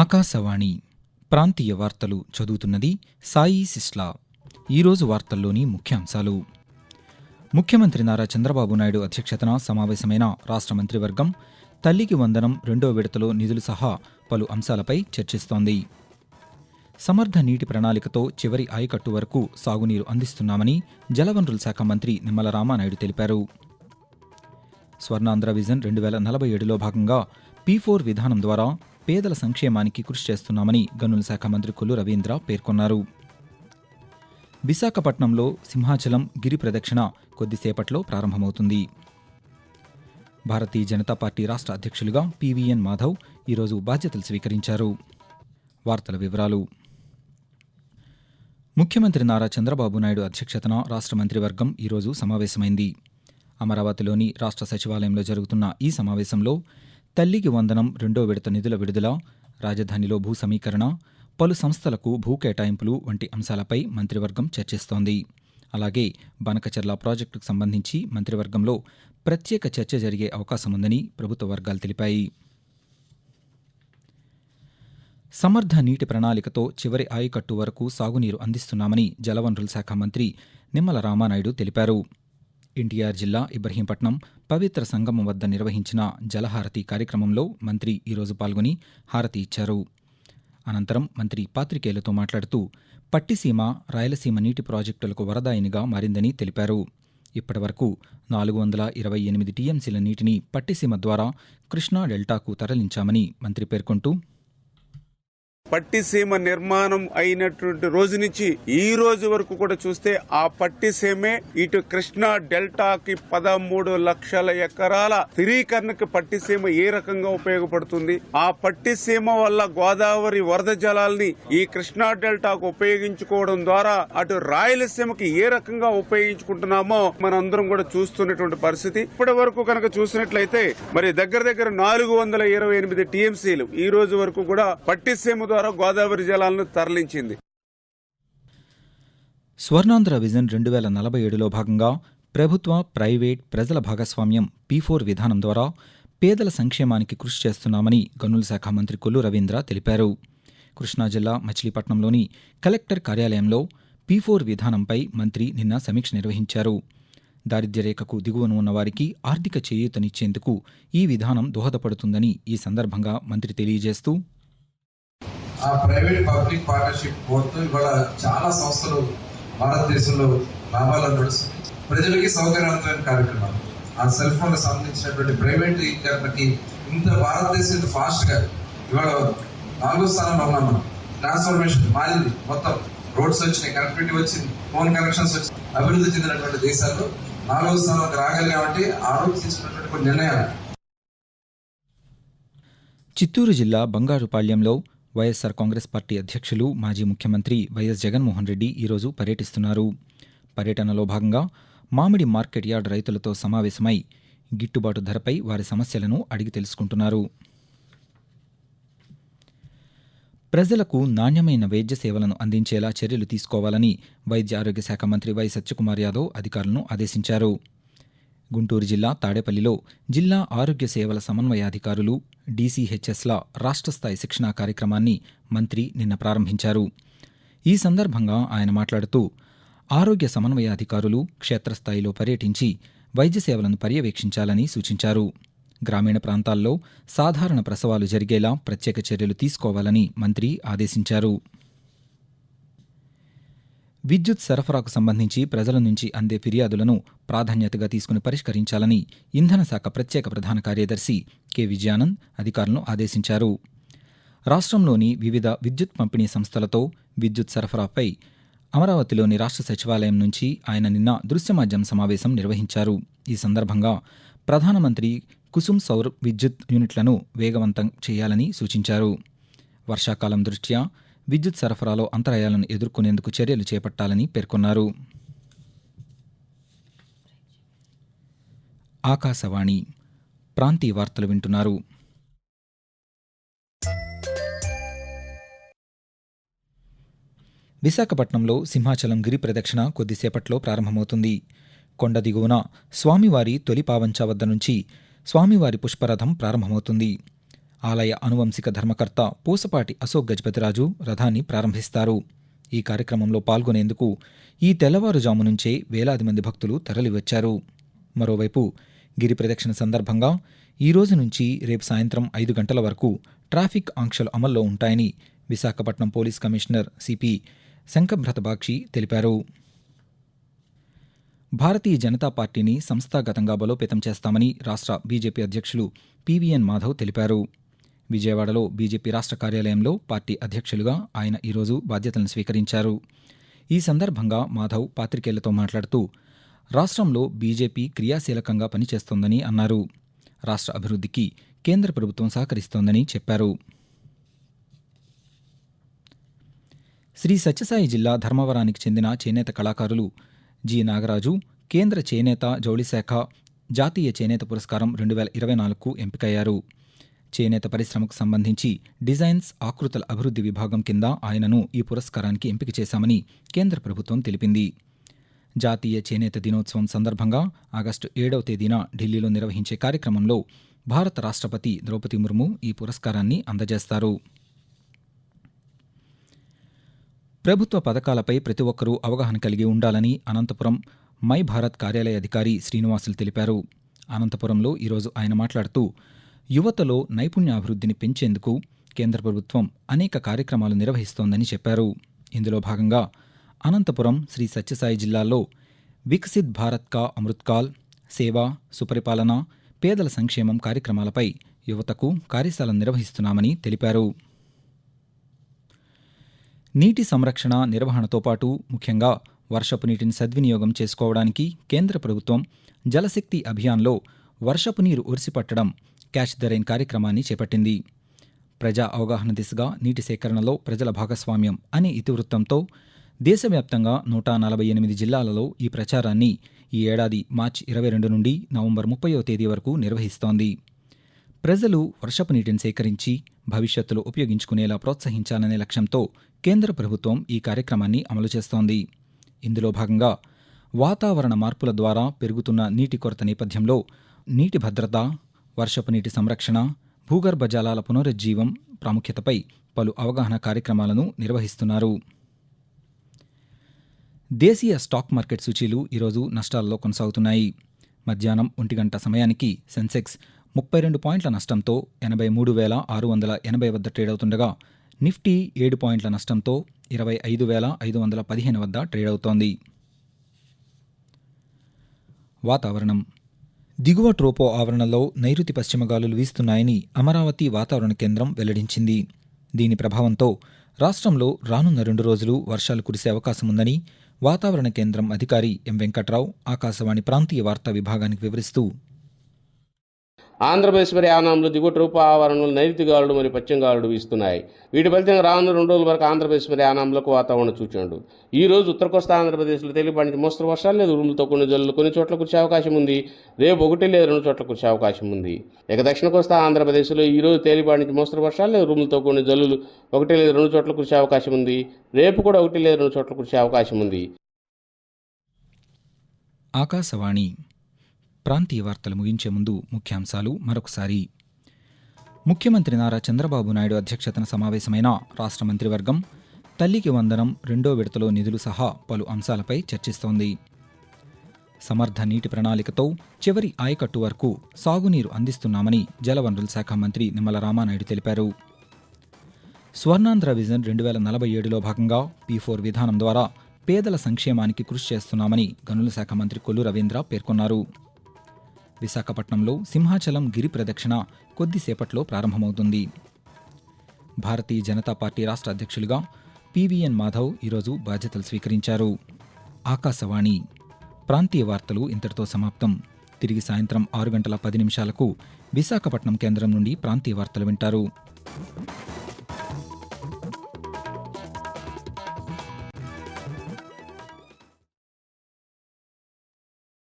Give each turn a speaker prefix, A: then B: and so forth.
A: ఆకాశవాణి ప్రాంతీయ వార్తలు చదువుతున్నది సాయి సిస్లా ఈరోజు వార్తల్లోని ముఖ్యాంశాలు ముఖ్యమంత్రి నారా చంద్రబాబు నాయుడు అధ్యక్షతన సమావేశమైన రాష్ట్ర మంత్రివర్గం తల్లికి వందనం రెండో విడతలో నిధులు సహా పలు అంశాలపై చర్చిస్తోంది సమర్థ నీటి ప్రణాళికతో చివరి ఆయకట్టు వరకు సాగునీరు అందిస్తున్నామని జలవనరుల శాఖ మంత్రి నిమ్మల రామానాయుడు తెలిపారు స్వర్ణాంధ్ర విజన్ రెండు వేల నలభై ఏడులో భాగంగా పీ ఫోర్ విధానం ద్వారా పేదల సంక్షేమానికి కృషి చేస్తున్నామని గనుల శాఖ మంత్రి కొల్లు రవీంద్ర పేర్కొన్నారు విశాఖపట్నంలో సింహాచలం గిరి ప్రదక్షిణ కొద్దిసేపట్లో ప్రారంభమవుతుంది భారతీయ జనతా పార్టీ రాష్ట్ర అధ్యక్షులుగా పీవీఎన్ మాధవ్ ఈరోజు బాధ్యతలు స్వీకరించారు వార్తల వివరాలు ముఖ్యమంత్రి నారా చంద్రబాబు నాయుడు అధ్యక్షతన రాష్ట్ర మంత్రివర్గం ఈరోజు సమావేశమైంది అమరావతిలోని రాష్ట్ర సచివాలయంలో జరుగుతున్న ఈ సమావేశంలో తల్లికి వందనం రెండో విడత నిధుల విడుదల రాజధానిలో భూ సమీకరణ పలు సంస్థలకు భూ కేటాయింపులు వంటి అంశాలపై మంత్రివర్గం చర్చిస్తోంది అలాగే బనకచర్ల ప్రాజెక్టుకు సంబంధించి మంత్రివర్గంలో ప్రత్యేక చర్చ జరిగే అవకాశముందని ప్రభుత్వ వర్గాలు తెలిపాయి సమర్థ నీటి ప్రణాళికతో చివరి ఆయకట్టు వరకు సాగునీరు అందిస్తున్నామని జలవనరుల శాఖ మంత్రి నిమ్మల రామానాయుడు తెలిపారు ఎన్టీఆర్ జిల్లా ఇబ్రహీంపట్నం పవిత్ర సంగమం వద్ద నిర్వహించిన జలహారతి కార్యక్రమంలో మంత్రి ఈరోజు పాల్గొని హారతి ఇచ్చారు అనంతరం మంత్రి పాత్రికేయులతో మాట్లాడుతూ పట్టిసీమ రాయలసీమ నీటి ప్రాజెక్టులకు వరదాయినిగా మారిందని తెలిపారు ఇప్పటివరకు నాలుగు వందల ఇరవై ఎనిమిది టీఎంసీల నీటిని పట్టిసీమ ద్వారా కృష్ణా డెల్టాకు తరలించామని మంత్రి పేర్కొంటూ
B: పట్టిసీమ నిర్మాణం అయినటువంటి రోజు నుంచి ఈ రోజు వరకు కూడా చూస్తే ఆ పట్టిసీమే ఇటు కృష్ణా డెల్టాకి పదమూడు లక్షల ఎకరాల స్థిరీకరణకి పట్టిసీమ ఏ రకంగా ఉపయోగపడుతుంది ఆ పట్టిసీమ వల్ల గోదావరి వరద జలాల్ని ఈ కృష్ణా డెల్టాకు ఉపయోగించుకోవడం ద్వారా అటు రాయలసీమకి ఏ రకంగా ఉపయోగించుకుంటున్నామో అందరం కూడా చూస్తున్నటువంటి పరిస్థితి ఇప్పటి వరకు కనుక చూసినట్లయితే మరి దగ్గర దగ్గర నాలుగు వందల ఇరవై ఎనిమిది టీఎంసీలు ఈ రోజు వరకు కూడా పట్టిసీమ ద్వారా గోదావరి జలాలను తరలించింది
A: స్వర్ణాంధ్ర విజన్ రెండు వేల నలభై ఏడులో భాగంగా ప్రభుత్వ ప్రైవేట్ ప్రజల భాగస్వామ్యం పి ఫోర్ విధానం ద్వారా పేదల సంక్షేమానికి కృషి చేస్తున్నామని గనుల శాఖ మంత్రి కొల్లు రవీంద్ర తెలిపారు కృష్ణా జిల్లా మచిలీపట్నంలోని కలెక్టర్ కార్యాలయంలో పీ ఫోర్ విధానంపై మంత్రి నిన్న సమీక్ష నిర్వహించారు దారిద్ర్యరేఖకు దిగువన ఉన్నవారికి ఆర్థిక చేయూతనిచ్చేందుకు ఈ విధానం దోహదపడుతుందని ఈ సందర్భంగా మంత్రి తెలియజేస్తూ
C: ఆ ప్రైవేట్ పబ్లిక్ పార్ట్నర్షిప్ కోరుతూ ఇవాళ చాలా సంస్థలు భారతదేశంలో లాభాలు నడుస్తుంది ప్రజలకి సౌకర్యవంతమైన కార్యక్రమం ఆ సెల్ ఫోన్కి సంబంధించినటువంటి ప్రైవేట్ ఈకరణకి ఇంత భారతదేశం ఇంత ఫాస్ట్గా ఇవాళ నాలుగో స్థానంలో ఉన్నాం మనం ట్రాన్స్ఫర్మేషన్ మారింది మొత్తం రోడ్స్ వచ్చినాయి కనెక్టివిటీ వచ్చింది ఫోన్ కనెక్షన్స్ వచ్చింది అభివృద్ధి చెందినటువంటి దేశాల్లో నాలుగో స్థానంకి రాగలి కాబట్టి ఆ తీసుకున్నటువంటి కొన్ని నిర్ణయాలు
A: చిత్తూరు జిల్లా బంగారుపాళ్యంలో వైఎస్సార్ కాంగ్రెస్ పార్టీ అధ్యక్షులు మాజీ ముఖ్యమంత్రి వైఎస్ జగన్మోహన్ రెడ్డి ఈరోజు పర్యటిస్తున్నారు పర్యటనలో భాగంగా మామిడి మార్కెట్ యార్డ్ రైతులతో సమావేశమై గిట్టుబాటు ధరపై వారి సమస్యలను అడిగి తెలుసుకుంటున్నారు ప్రజలకు నాణ్యమైన వైద్య సేవలను అందించేలా చర్యలు తీసుకోవాలని వైద్య ఆరోగ్య శాఖ మంత్రి వై సత్యకుమార్ యాదవ్ అధికారులను ఆదేశించారు గుంటూరు జిల్లా తాడేపల్లిలో జిల్లా ఆరోగ్య సేవల సమన్వయాధికారులు డీసీహెచ్ఎస్ల రాష్ట్రస్థాయి శిక్షణా కార్యక్రమాన్ని మంత్రి నిన్న ప్రారంభించారు ఈ సందర్భంగా ఆయన మాట్లాడుతూ ఆరోగ్య సమన్వయాధికారులు క్షేత్రస్థాయిలో పర్యటించి వైద్య సేవలను పర్యవేక్షించాలని సూచించారు గ్రామీణ ప్రాంతాల్లో సాధారణ ప్రసవాలు జరిగేలా ప్రత్యేక చర్యలు తీసుకోవాలని మంత్రి ఆదేశించారు విద్యుత్ సరఫరాకు సంబంధించి ప్రజల నుంచి అందే ఫిర్యాదులను ప్రాధాన్యతగా తీసుకుని పరిష్కరించాలని ఇంధన శాఖ ప్రత్యేక ప్రధాన కార్యదర్శి కె విజయానంద్ అధికారులను ఆదేశించారు రాష్ట్రంలోని వివిధ విద్యుత్ పంపిణీ సంస్థలతో విద్యుత్ సరఫరాపై అమరావతిలోని రాష్ట్ర సచివాలయం నుంచి ఆయన నిన్న దృశ్యమాధ్యం సమావేశం నిర్వహించారు ఈ సందర్భంగా ప్రధానమంత్రి కుసుమ్ సౌర విద్యుత్ యూనిట్లను వేగవంతం చేయాలని సూచించారు వర్షాకాలం దృష్ట్యా విద్యుత్ సరఫరాలో అంతరాయాలను ఎదుర్కొనేందుకు చర్యలు చేపట్టాలని పేర్కొన్నారు ఆకాశవాణి ప్రాంతీయ వార్తలు వింటున్నారు విశాఖపట్నంలో సింహాచలం గిరి ప్రదక్షిణ కొద్దిసేపట్లో ప్రారంభమవుతుంది కొండ దిగువన స్వామివారి తొలి వద్ద నుంచి స్వామివారి పుష్పరథం ప్రారంభమవుతుంది ఆలయ అనువంశిక ధర్మకర్త పూసపాటి అశోక్ గజపతిరాజు రథాన్ని ప్రారంభిస్తారు ఈ కార్యక్రమంలో పాల్గొనేందుకు ఈ తెల్లవారుజాము నుంచే వేలాది మంది భక్తులు తరలివచ్చారు మరోవైపు గిరి ప్రదక్షిణ సందర్భంగా ఈ రోజు నుంచి రేపు సాయంత్రం ఐదు గంటల వరకు ట్రాఫిక్ ఆంక్షలు అమల్లో ఉంటాయని Visakhapatnam police commissioner CP Shankhabrata Bagchi తెలిపారు భారతీయ జనతా పార్టీని సంస్థాగతంగా బలోపేతం చేస్తామని రాష్ట్ర బీజేపీ అధ్యక్షులు పివిఎన్ మాధవ్ తెలిపారు విజయవాడలో బీజేపీ రాష్ట్ర కార్యాలయంలో పార్టీ అధ్యక్షులుగా ఆయన ఈరోజు బాధ్యతలను స్వీకరించారు ఈ సందర్భంగా మాధవ్ పాత్రికేయులతో మాట్లాడుతూ రాష్ట్రంలో బీజేపీ క్రియాశీలకంగా పనిచేస్తోందని అన్నారు రాష్ట్ర అభివృద్ధికి కేంద్ర ప్రభుత్వం సహకరిస్తోందని చెప్పారు శ్రీ సత్యసాయి జిల్లా ధర్మవరానికి చెందిన చేనేత కళాకారులు జి నాగరాజు కేంద్ర చేనేత జౌళిశాఖ జాతీయ చేనేత పురస్కారం రెండు వేల ఇరవై నాలుగుకు ఎంపికయ్యారు చేనేత పరిశ్రమకు సంబంధించి డిజైన్స్ ఆకృతుల అభివృద్ధి విభాగం కింద ఆయనను ఈ పురస్కారానికి ఎంపిక చేశామని కేంద్ర ప్రభుత్వం తెలిపింది జాతీయ చేనేత దినోత్సవం సందర్భంగా ఆగస్టు ఏడవ తేదీన ఢిల్లీలో నిర్వహించే కార్యక్రమంలో భారత రాష్ట్రపతి ద్రౌపది ముర్ము ఈ పురస్కారాన్ని అందజేస్తారు ప్రభుత్వ పథకాలపై ప్రతి ఒక్కరూ అవగాహన కలిగి ఉండాలని అనంతపురం మై భారత్ కార్యాలయ అధికారి శ్రీనివాసులు తెలిపారు అనంతపురంలో ఈరోజు ఆయన మాట్లాడుతూ యువతలో నైపుణ్యాభివృద్ధిని పెంచేందుకు కేంద్ర ప్రభుత్వం అనేక కార్యక్రమాలు నిర్వహిస్తోందని చెప్పారు ఇందులో భాగంగా అనంతపురం శ్రీ సత్యసాయి జిల్లాలో వికసిత్ భారత్ కా అమృత్కాల్ సేవ సుపరిపాలన పేదల సంక్షేమం కార్యక్రమాలపై యువతకు కార్యశాల నిర్వహిస్తున్నామని తెలిపారు నీటి సంరక్షణ నిర్వహణతో పాటు ముఖ్యంగా వర్షపు నీటిని సద్వినియోగం చేసుకోవడానికి కేంద్ర ప్రభుత్వం జలశక్తి అభియాన్లో వర్షపు నీరు ఒరిసిపట్టడం క్యాచ్ ద రైన్ కార్యక్రమాన్ని చేపట్టింది ప్రజా అవగాహన దిశగా నీటి సేకరణలో ప్రజల భాగస్వామ్యం అనే ఇతివృత్తంతో దేశవ్యాప్తంగా నూట నలభై ఎనిమిది జిల్లాలలో ఈ ప్రచారాన్ని ఈ ఏడాది మార్చి ఇరవై రెండు నుండి నవంబర్ ముప్పయో తేదీ వరకు నిర్వహిస్తోంది ప్రజలు వర్షపు నీటిని సేకరించి భవిష్యత్తులో ఉపయోగించుకునేలా ప్రోత్సహించాలనే లక్ష్యంతో కేంద్ర ప్రభుత్వం ఈ కార్యక్రమాన్ని అమలు చేస్తోంది ఇందులో భాగంగా వాతావరణ మార్పుల ద్వారా పెరుగుతున్న నీటి కొరత నేపథ్యంలో నీటి భద్రత వర్షపు నీటి సంరక్షణ భూగర్భ జలాల పునరుజ్జీవం ప్రాముఖ్యతపై పలు అవగాహన కార్యక్రమాలను నిర్వహిస్తున్నారు దేశీయ స్టాక్ మార్కెట్ సూచీలు ఈరోజు నష్టాల్లో కొనసాగుతున్నాయి మధ్యాహ్నం ఒంటి గంట సమయానికి సెన్సెక్స్ ముప్పై రెండు పాయింట్ల నష్టంతో ఎనభై మూడు వేల ఆరు వందల ఎనభై వద్ద ట్రేడ్ అవుతుండగా నిఫ్టీ ఏడు పాయింట్ల నష్టంతో ఇరవై ఐదు వేల ఐదు వందల పదిహేను వద్ద ట్రేడ్ అవుతోంది వాతావరణం దిగువ ట్రోపో ఆవరణలో నైరుతి పశ్చిమ గాలులు వీస్తున్నాయని అమరావతి వాతావరణ కేంద్రం వెల్లడించింది దీని ప్రభావంతో రాష్ట్రంలో రానున్న రెండు రోజులు వర్షాలు కురిసే అవకాశం ఉందని వాతావరణ కేంద్రం అధికారి ఎం వెంకట్రావు ఆకాశవాణి ప్రాంతీయ వార్తా విభాగానికి వివరిస్తూ
D: ఆంధ్రప్రదేశ్ పర్యావరణంలో దిగుట రూప ఆవరణలు నైరుతి మరియు పశ్చిమ గాలుడు వీస్తున్నాయి వీటి ఫలితంగా రానున్న రెండు రోజుల వరకు ఆంధ్రప్రదేశ్ పర్యావరణంలోకి వాతావరణ చూచాడు ఈ రోజు ఉత్తర కోస్తా ఆంధ్రప్రదేశ్లో తెలియపడి మోస్తరు వర్షాలు లేదు ఉరుములతో కొన్ని జల్లు కొన్ని చోట్ల కురిసే అవకాశం ఉంది రేపు ఒకటి లేదు రెండు చోట్ల కురిసే అవకాశం ఉంది ఇక దక్షిణ కోస్తా ఆంధ్రప్రదేశ్లో ఈ రోజు తేలిపాటి మోస్తరు వర్షాలు లేదు రూములతో కొన్ని జల్లులు ఒకటి లేదా రెండు చోట్ల కురిసే అవకాశం ఉంది రేపు కూడా ఒకటి లేదు రెండు చోట్ల కురిసే అవకాశం ఉంది
A: ఆకాశవాణి ప్రాంతీయ వార్తలు ముగించే ముందు ముఖ్యాంశాలు మరొకసారి ముఖ్యమంత్రి నారా చంద్రబాబు నాయుడు అధ్యక్షతన సమావేశమైన రాష్ట్ర మంత్రివర్గం తల్లికి వందనం రెండో విడతలో నిధులు సహా పలు అంశాలపై చర్చిస్తోంది సమర్థ నీటి ప్రణాళికతో చివరి ఆయకట్టు వరకు సాగునీరు అందిస్తున్నామని జలవనరుల శాఖ మంత్రి నిమ్మల రామానాయుడు తెలిపారు స్వర్ణాంధ్ర విజన్ రెండు వేల నలభై ఏడులో భాగంగా పీఫోర్ విధానం ద్వారా పేదల సంక్షేమానికి కృషి చేస్తున్నామని గనుల శాఖ మంత్రి కొల్లు రవీంద్ర పేర్కొన్నారు విశాఖపట్నంలో సింహాచలం గిరి ప్రదక్షిణ కొద్దిసేపట్లో ప్రారంభమవుతుంది భారతీయ జనతా పార్టీ రాష్ట్ర అధ్యక్షులుగా పివిఎన్ మాధవ్ ఈరోజు బాధ్యతలు స్వీకరించారు ఆకాశవాణి ప్రాంతీయ వార్తలు ఇంతటితో సమాప్తం తిరిగి సాయంత్రం ఆరు గంటల పది నిమిషాలకు విశాఖపట్నం కేంద్రం నుండి ప్రాంతీయ వార్తలు వింటారు